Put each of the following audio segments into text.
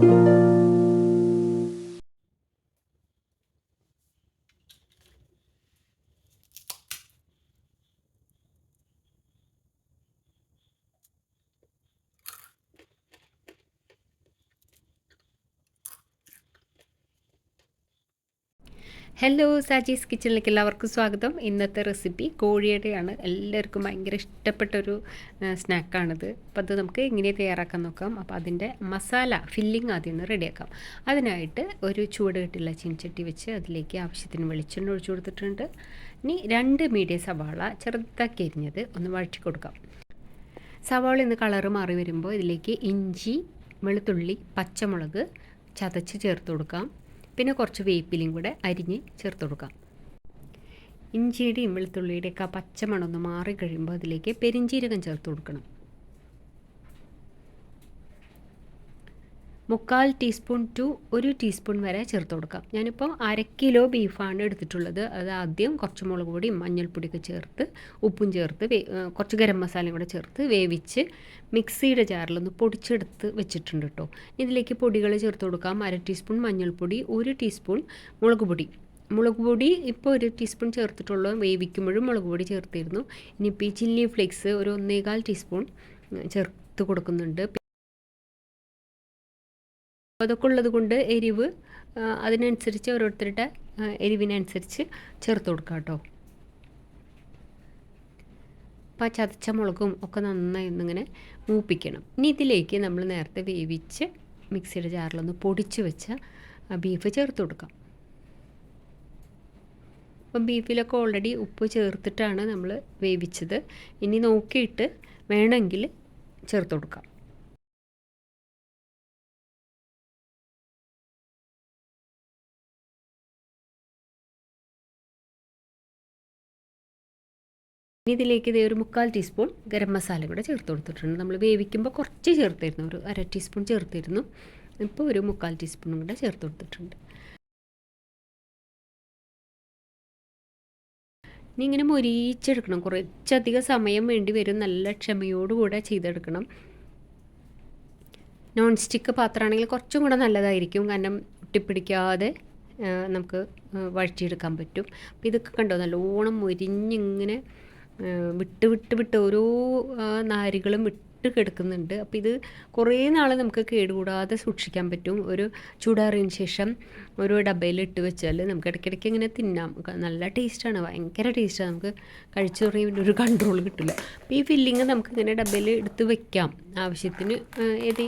Música hello Saji's കിച്ചണിലേക്ക് എല്ലാവർക്കും സ്വാഗതം. ഇന്നത്തെ റെസിപ്പി കോഴിയുടെയാണ്. എല്ലാവർക്കും ഭയങ്കര ഇഷ്ടപ്പെട്ടൊരു സ്നാക്കാണിത് അപ്പോൾ അത് നമുക്ക് എങ്ങനെ തയ്യാറാക്കാൻ നോക്കാം. അപ്പോൾ അതിന്റെ മസാല ഫില്ലിംഗ് ആദ്യം ഒന്ന് റെഡിയാക്കാം അതിനായിട്ട് ഒരു ചൂട് കിട്ടിയുള്ള ചീൻചട്ടി വെച്ച് അതിലേക്ക് ആവശ്യത്തിന് വെളിച്ചെണ്ണ ഒഴിച്ചു കൊടുത്തിട്ടുണ്ട്. ഇനി രണ്ട് മീഡിയം സവാള ചെറുതാക്കി അരിഞ്ഞത് ഒന്ന് വഴറ്റി കൊടുക്കാം. സവാള ഇന്ന് കളറ് മാറി വരുമ്പോൾ ഇതിലേക്ക് ഇഞ്ചി വെളുത്തുള്ളി പച്ചമുളക് ചതച്ച് ചേർത്ത് കൊടുക്കാം. പിന്നെ കുറച്ച് വേപ്പിലയും കൂടെ അരിഞ്ഞ് ചേർത്ത് കൊടുക്കാം. ഇഞ്ചിയുടെയും വെളുത്തുള്ളിയുടെയൊക്കെ പച്ചമണം ഒന്ന് മാറി കഴിയുമ്പോൾ അതിലേക്ക് പെരിഞ്ചീരകം ചേർത്ത് കൊടുക്കണം. മുക്കാൽ ടീസ്പൂൺ ടു ഒരു ടീസ്പൂൺ വരെ ചേർത്ത് കൊടുക്കാം. ഞാനിപ്പോൾ അര കിലോ ബീഫാണ് എടുത്തിട്ടുള്ളത്. അത് ആദ്യം കുറച്ച് മുളക് പൊടിയും മഞ്ഞൾപ്പൊടിയൊക്കെ ചേർത്ത് ഉപ്പും ചേർത്ത് കുറച്ച് ഗരം മസാലയും കൂടെ ചേർത്ത് വേവിച്ച് മിക്സിയുടെ ജാറിലൊന്ന് പൊടിച്ചെടുത്ത് വെച്ചിട്ടുണ്ട് കേട്ടോ ഇതിലേക്ക് പൊടികൾ ചേർത്ത് കൊടുക്കാം. അര ടീസ്പൂൺ മഞ്ഞൾപ്പൊടി ഒരു ടീസ്പൂൺ മുളക് പൊടി. മുളക് പൊടി ഇപ്പോൾ ഒരു ടീസ്പൂൺ ചേർത്തിട്ടുള്ളൂ. വേവിക്കുമ്പോഴും മുളക് പൊടി ചേർത്തിരുന്നു. ഇനിയിപ്പോൾ ഈ ചില്ലി ഫ്ലേക്സ് ഒരു ഒന്നേകാൽ ടീസ്പൂൺ ചേർത്ത് കൊടുക്കുന്നുണ്ട്. അതൊക്കെ ഉള്ളത് കൊണ്ട് എരിവ് അതിനനുസരിച്ച് ഓരോരുത്തരുടെ എരിവിനനുസരിച്ച് ചേർത്ത് കൊടുക്കാം കേട്ടോ. അപ്പോൾ ആ ചതച്ച മുളകും ഒക്കെ നന്നായി ഒന്നിങ്ങനെ മൂപ്പിക്കണം. ഇനി ഇതിലേക്ക് നമ്മൾ നേരത്തെ വേവിച്ച് മിക്സിയുടെ ജാറിലൊന്ന് പൊടിച്ച് വെച്ച ബീഫ് ചേർത്ത് കൊടുക്കാം. അപ്പം ബീഫിലൊക്കെ ഓൾറെഡി ഉപ്പ് ചേർത്തിട്ടാണ് നമ്മൾ വേവിച്ചത്. ഇനി നോക്കിയിട്ട് വേണമെങ്കിൽ ചേർത്ത് കൊടുക്കാം. ഇനി ഇതിലേക്ക് ഇതേ ഒരു മുക്കാൽ ടീസ്പൂൺ ഗരം മസാല കൂടെ ചേർത്ത് കൊടുത്തിട്ടുണ്ട്. നമ്മൾ വേവിക്കുമ്പോൾ കുറച്ച് ചേർത്തിരുന്നു. ഒരു അര ടീസ്പൂൺ ചേർത്തിരുന്നു. ഇപ്പോൾ ഒരു മുക്കാൽ ടീസ്പൂണും കൂടെ ചേർത്ത് കൊടുത്തിട്ടുണ്ട്. ഇനി ഇങ്ങനെ മൊരിച്ചെടുക്കണം കുറച്ചധികം സമയം വേണ്ടി വരും. നല്ല ക്ഷമയോടുകൂടെ ചെയ്തെടുക്കണം. നോൺ സ്റ്റിക്ക് പാത്രമാണെങ്കിൽ കുറച്ചും കൂടെ നല്ലതായിരിക്കും. കാരണം ഒട്ടിപ്പിടിക്കാതെ നമുക്ക് വഴറ്റിയെടുക്കാൻ പറ്റും. അപ്പോൾ ഇതൊക്കെ കണ്ടോ? നല്ലോണം മൊരിഞ്ഞിങ്ങനെ വിട്ട് വിട്ട് വിട്ട് ഓരോ നാരുകളും വിട്ട് കിടക്കുന്നുണ്ട്. അപ്പോൾ ഇത് കുറേ നാൾ നമുക്ക് കേടുകൂടാതെ സൂക്ഷിക്കാൻ പറ്റും. ഒരു ചൂടാറിയതിന് ശേഷം ഒരു ഡബയിൽ ഇട്ട് വെച്ചാൽ നമുക്ക് ഇടയ്ക്കിടയ്ക്ക് ഇങ്ങനെ തിന്നാം. നല്ല ടേസ്റ്റാണ്. ഭയങ്കര ടേസ്റ്റാണ്. നമുക്ക് കഴിച്ചു തുടങ്ങിയ ഒരു കൺട്രോൾ കിട്ടില്ല അപ്പോൾ ഈ ഫില്ലിങ് നമുക്ക് ഇങ്ങനെ ഡബയിൽ എടുത്ത് വെക്കാം. ആവശ്യത്തിന് ഏത്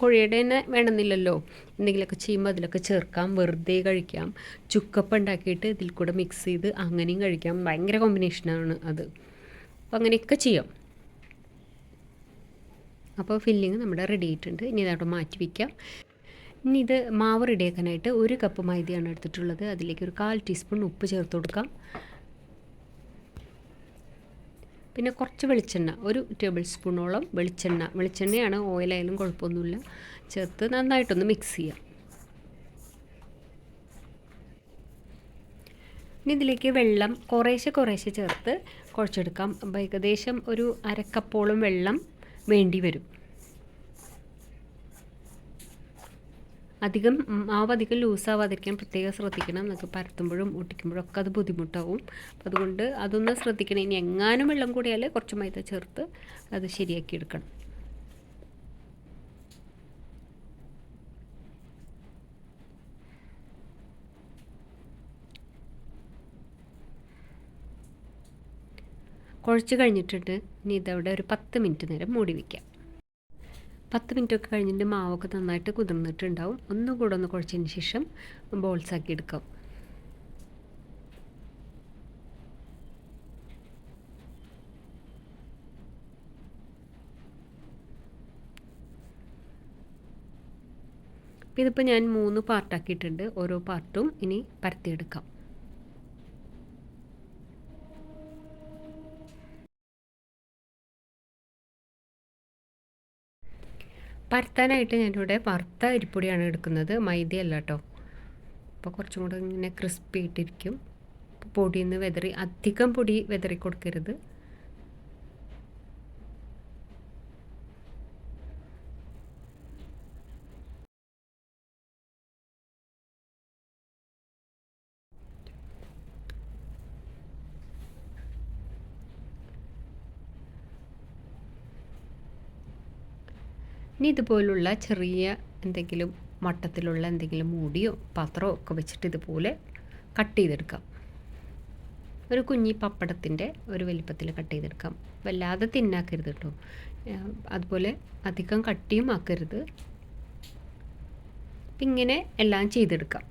കോഴിയുടെ തന്നെ വേണമെന്നില്ലല്ലോ. എന്തെങ്കിലുമൊക്കെ ചെയ്യുമ്പോൾ അതിലൊക്കെ ചേർക്കാം. വെറുതെ കഴിക്കാം. ചുക്കപ്പ് ഉണ്ടാക്കിയിട്ട് ഇതിൽ കൂടെ മിക്സ് ചെയ്ത് അങ്ങനെയും കഴിക്കാം. ഭയങ്കര കോമ്പിനേഷനാണ് അത്. അപ്പോൾ അങ്ങനെയൊക്കെ ചെയ്യാം. അപ്പോൾ ഫില്ലിങ് നമ്മുടെ റെഡി ആയിട്ടുണ്ട്. ഇനി ഇതവിടെ മാറ്റി വയ്ക്കാം ഇനി ഇത് മാവ് റെഡിയാക്കാനായിട്ട് ഒരു കപ്പ് മൈദയാണ് എടുത്തിട്ടുള്ളത്. അതിലേക്ക് ഒരു കാൽ ടീസ്പൂൺ ഉപ്പ് ചേർത്ത് കൊടുക്കാം. പിന്നെ കുറച്ച് വെളിച്ചെണ്ണ ഒരു ടേബിൾ സ്പൂണോളം വെളിച്ചെണ്ണ. വെളിച്ചെണ്ണയാണ് ഓയിലായാലും കുഴപ്പമൊന്നുമില്ല. ചേർത്ത് നന്നായിട്ടൊന്ന് മിക്സ് ചെയ്യാം. ഇനി ഇതിലേക്ക് വെള്ളം കുറേശ്ശെ കുറേശ്ശെ ചേർത്ത് കുഴച്ചെടുക്കാം. അപ്പോൾ ഏകദേശം ഒരു അരക്കപ്പോളം വെള്ളം വേണ്ടി വരും അധികം മാവ് അധികം ലൂസാവാതിരിക്കാൻ പ്രത്യേകം ശ്രദ്ധിക്കണം നമുക്ക് പരത്തുമ്പോഴും ഒട്ടിക്കുമ്പോഴും ഒക്കെ അത് ബുദ്ധിമുട്ടാവും. അപ്പം അതുകൊണ്ട് അതൊന്ന് ശ്രദ്ധിക്കണം. ഇനി എങ്ങാനും വെള്ളം കൂടിയാൽ കുറച്ച് മൈദ ചേർത്ത് അത് ശരിയാക്കി എടുക്കണം കുഴച്ച് കഴിഞ്ഞിട്ടുണ്ട്. ഇനി ഇതവിടെ ഒരു പത്ത് മിനിറ്റ് നേരം മൂടി വയ്ക്കാം പത്ത് മിനിറ്റ് ഒക്കെ കഴിഞ്ഞിട്ട് മാവൊക്കെ നന്നായിട്ട് കുതിർന്നിട്ടുണ്ടാവും. ഒന്നുകൂടെ ഒന്ന് കുഴച്ചതിന് ശേഷം ബോൾസാക്കി എടുക്കാം. ഇതിപ്പോൾ ഞാൻ മൂന്ന് പാർട്ടാക്കിയിട്ടുണ്ട്. ഓരോ പാർട്ടും ഇനി പരത്തിയെടുക്കാം. പരത്താനായിട്ട് ഞാനിവിടെ വറുത്ത അരിപ്പൊടിയാണ് എടുക്കുന്നത്. മൈദയല്ല കേട്ടോ അപ്പോൾ കുറച്ചും കൂടെ ഇങ്ങനെ ക്രിസ്പി ആയിട്ടിരിക്കും. പൊടിയിൽ നിന്ന് വെതറി അധികം പൊടി വെതറി കൊടുക്കരുത് ഇനി ഇതുപോലുള്ള ചെറിയ എന്തെങ്കിലും മട്ടത്തിലുള്ള എന്തെങ്കിലും മൂടിയോ പാത്രമോ ഒക്കെ വെച്ചിട്ട് ഇതുപോലെ കട്ട് ചെയ്തെടുക്കാം. ഒരു കുഞ്ഞി പപ്പടത്തിന്റെ ഒരു വലിപ്പത്തിൽ കട്ട് ചെയ്തെടുക്കാം. വല്ലാതെ തിന്നാക്കരുത് കേട്ടോ. അതുപോലെ അധികം കട്ടിയും ആക്കരുത്. ഇങ്ങനെ എല്ലാം ചെയ്തെടുക്കാം.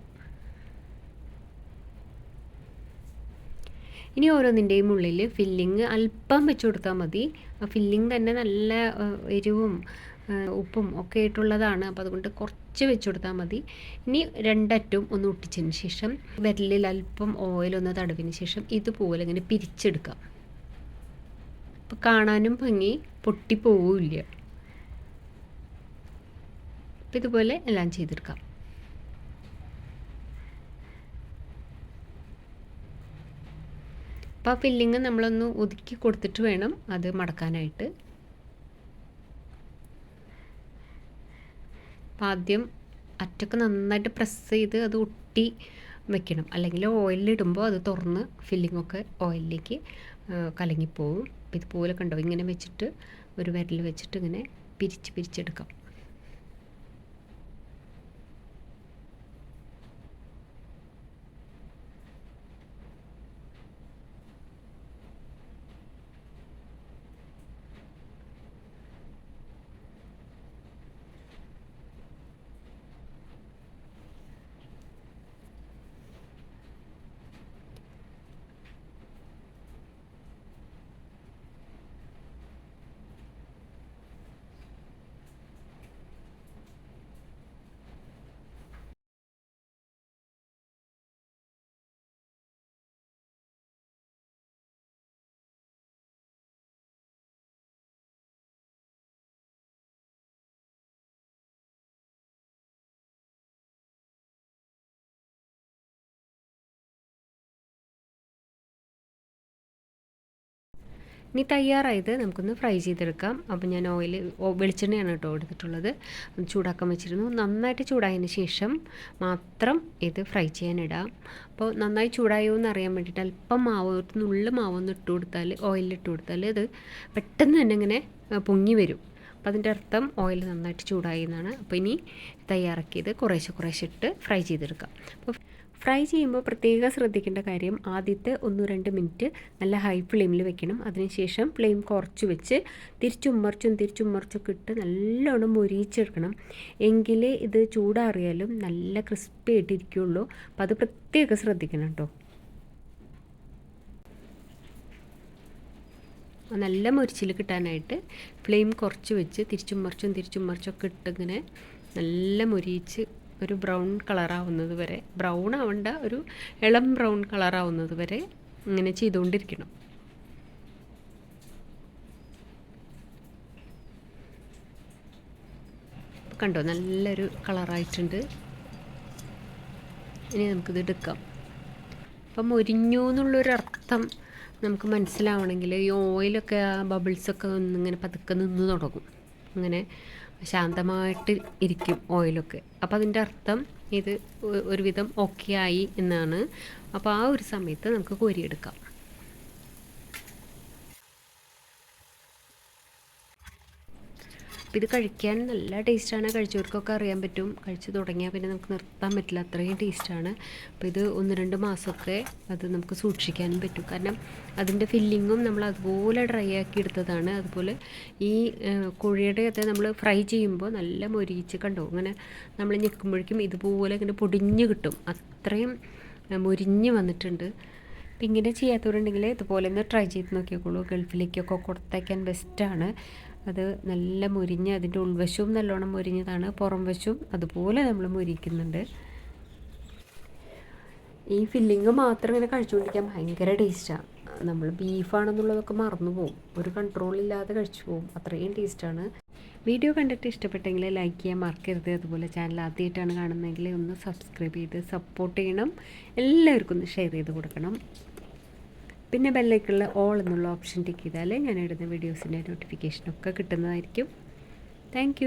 ഇനി ഓരോന്നിന്റെയും ഉള്ളിൽ ഫില്ലിങ് അല്പം വെച്ച് കൊടുത്താൽ മതി. ആ ഫില്ലിങ് തന്നെ നല്ല എരിവും ഉപ്പും ഒക്കെ ആയിട്ടുള്ളതാണ്. അപ്പോൾ അതുകൊണ്ട് കുറച്ച് വെച്ച് കൊടുത്താൽ മതി. ഇനി രണ്ടറ്റും ഒന്ന് ഒട്ടിച്ചതിന് ശേഷം വിരലിൽ അല്പം ഓയിൽ ഒന്ന് തടവിന് ശേഷം ഇതുപോലെ ഇങ്ങനെ പിരിച്ചെടുക്കാം. അപ്പോൾ കാണാനും ഭംഗി പൊട്ടിപ്പോവില്ല അപ്പം ഇതുപോലെ എല്ലാം ചെയ്തെടുക്കാം. അപ്പോൾ ആ ഫില്ലിങ് നമ്മളൊന്ന് ഒതുക്കി കൊടുത്തിട്ട് വേണം അത് മടക്കാനായിട്ട്. ആദ്യം അറ്റൊക്കെ നന്നായിട്ട് പ്രസ് ചെയ്ത് അത് ഒട്ടി വെക്കണം. അല്ലെങ്കിൽ ഓയിലിടുമ്പോൾ അത് തുറന്ന് ഫില്ലിംഗ് ഒക്കെ ഓയിലിലേക്ക് കലങ്ങിപ്പോവും. ഇതുപോലെ കണ്ടോ? ഇങ്ങനെ വെച്ചിട്ട് ഒരു വിരൽ വെച്ചിട്ട് ഇങ്ങനെ പിരിച്ച് പിരിച്ചെടുക്കാം ഇനി തയ്യാറായത് നമുക്കൊന്ന് ഫ്രൈ ചെയ്തെടുക്കാം. അപ്പോൾ ഞാൻ ഓയിൽ വെളിച്ചെണ്ണയാണ് കേട്ടോ എടുത്തിട്ടുള്ളത്. ചൂടാക്കാൻ വെച്ചിരുന്നു. നന്നായിട്ട് ചൂടായതിന് ശേഷം മാത്രം ഇത് ഫ്രൈ ചെയ്യാനിടാം. അപ്പോൾ നന്നായി ചൂടായോ എന്ന് അറിയാൻ വേണ്ടിയിട്ട് അല്പം മാവ് നുള്ളു മാവൊന്ന് ഇട്ട് കൊടുത്താൽ ഓയിലിൽ ഇട്ട് കൊടുത്താൽ ഇത് പെട്ടെന്ന് തന്നെ ഇങ്ങനെ പൊങ്ങി വരും. അപ്പോൾ അതിന്റെ അർത്ഥം ഓയിൽ നന്നായിട്ട് ചൂടായി എന്നാണ്. അപ്പോൾ ഇനി തയ്യാറാക്കിയത് കുറേശ്ശെ കുറേശ്ശെ ഇട്ട് ഫ്രൈ ചെയ്തെടുക്കാം. അപ്പോൾ ഫ്രൈ ചെയ്യുമ്പോൾ പ്രത്യേകം ശ്രദ്ധിക്കേണ്ട കാര്യം ആദ്യത്തെ ഒന്ന് രണ്ട് മിനിറ്റ് നല്ല ഹൈ ഫ്ലെയിമിൽ വെക്കണം. അതിനുശേഷം ഫ്ലെയിം കുറച്ച് വെച്ച് തിരിച്ചുമ്മർച്ചും തിരിച്ചുമ്മർച്ചൊക്കെ ഇട്ട് നല്ലോണം മൊരിയിച്ചെടുക്കണം എങ്കിലേ ഇത് ചൂടാറിയാലും നല്ല ക്രിസ്പി ആയിട്ടിരിക്കുള്ളൂ. അപ്പോൾ അത് പ്രത്യേകം ശ്രദ്ധിക്കണം കേട്ടോ. നല്ല മുരിച്ചിൽ കിട്ടാനായിട്ട് ഫ്ലെയിം കുറച്ച് വെച്ച് തിരിച്ചും മറിച്ചും ഇട്ടിങ്ങനെ നല്ല മുരിയിച്ച് ഒരു ബ്രൗൺ കളറാവുന്നത് വരെ ബ്രൗൺ ആവേണ്ട ഒരു ഇളം ബ്രൗൺ കളറാവുന്നത് വരെ ഇങ്ങനെ ചെയ്തുകൊണ്ടിരിക്കണം. കണ്ടോ നല്ലൊരു കളറായിട്ടുണ്ട്. ഇനി നമുക്കിത് എടുക്കാം. അപ്പം മൊരിഞ്ഞു എന്നുള്ളൊരർത്ഥം നമുക്ക് മനസ്സിലാവണമെങ്കിൽ ഈ ഓയിലൊക്കെ ആ ബബിൾസൊക്കെ ഒന്നിങ്ങനെ പതുക്കെ നിന്ന് തുടങ്ങും. അങ്ങനെ ശാന്തമായിട്ട് ഇരിക്കും ഓയിലൊക്കെ. അപ്പോൾ അതിന്റെ അർത്ഥം ഇത് ഒരുവിധം ഓക്കെ ആയി എന്നാണ്. അപ്പോൾ ആ ഒരു സമയത്ത് നമുക്ക് കോരിയെടുക്കാം. ഇത് കഴിക്കാൻ നല്ല ടേസ്റ്റാണ്. കഴിച്ചവർക്കൊക്കെ അറിയാൻ പറ്റും. കഴിച്ച് തുടങ്ങിയാൽ പിന്നെ നമുക്ക് നിർത്താൻ പറ്റില്ല. അത്രയും ടേസ്റ്റാണ്. അപ്പോൾ ഇത് ഒന്ന് രണ്ട് മാസമൊക്കെ അത് നമുക്ക് സൂക്ഷിക്കാനും പറ്റും. കാരണം അതിന്റെ ഫില്ലിങ്ങും നമ്മൾ അതുപോലെ ഡ്രൈ ആക്കി എടുത്തതാണ്. അതുപോലെ ഈ കോഴിയുടെ അത് നമ്മൾ ഫ്രൈ ചെയ്യുമ്പോൾ നല്ല മൊരിച്ച് കണ്ടോ? അങ്ങനെ നമ്മൾ ഞെക്കുമ്പോഴേക്കും ഇതുപോലെ ഇങ്ങനെ പൊടിഞ്ഞ് കിട്ടും. അത്രയും മൊരിഞ്ഞ് വന്നിട്ടുണ്ട്. ഇങ്ങനെ ചെയ്യാത്തവരുണ്ടെങ്കിൽ ഇതുപോലെ ഒന്ന് ട്രൈ ചെയ്ത് നോക്കിയേക്കുള്ളൂ. ഗൾഫിലേക്കൊക്കെ കൊടുത്തയക്കാൻ ബെസ്റ്റാണ് അത് നല്ല മുരിഞ്ഞ് അതിന്റെ ഉൾവശവും നല്ലോണം മുരിഞ്ഞതാണ്. പുറം വശവും അതുപോലെ നമ്മൾ മുരിക്കുന്നുണ്ട്. ഈ ഫില്ലിങ് മാത്രം ഇങ്ങനെ കഴിച്ചുകൊണ്ടിരിക്കാൻ ഭയങ്കര ടേസ്റ്റാണ് നമ്മൾ ബീഫാണെന്നുള്ളതൊക്കെ മറന്നു പോകും ഒരു കൺട്രോൾ ഇല്ലാതെ കഴിച്ചു പോകും അത്രയും ടേസ്റ്റാണ് വീഡിയോ കണ്ടിട്ട് ഇഷ്ടപ്പെട്ടെങ്കിൽ ലൈക്ക് ചെയ്യാൻ മറക്കരുത്. അതുപോലെ ചാനൽ ആദ്യമായിട്ടാണ് കാണുന്നതെങ്കിൽ ഒന്ന് സബ്സ്ക്രൈബ് ചെയ്ത് സപ്പോർട്ട് ചെയ്യണം. എല്ലാവർക്കും ഒന്ന് ഷെയർ ചെയ്ത് കൊടുക്കണം. പിന്നെ ബെല്ലൈക്കുള്ള ഓൾ എന്നുള്ള ഓപ്ഷൻ ടിക്ക് ചെയ്താൽ ഞാൻ ഇടുന്ന വീഡിയോസിന്റെ നോട്ടിഫിക്കേഷനൊക്കെ കിട്ടുന്നതായിരിക്കും. താങ്ക്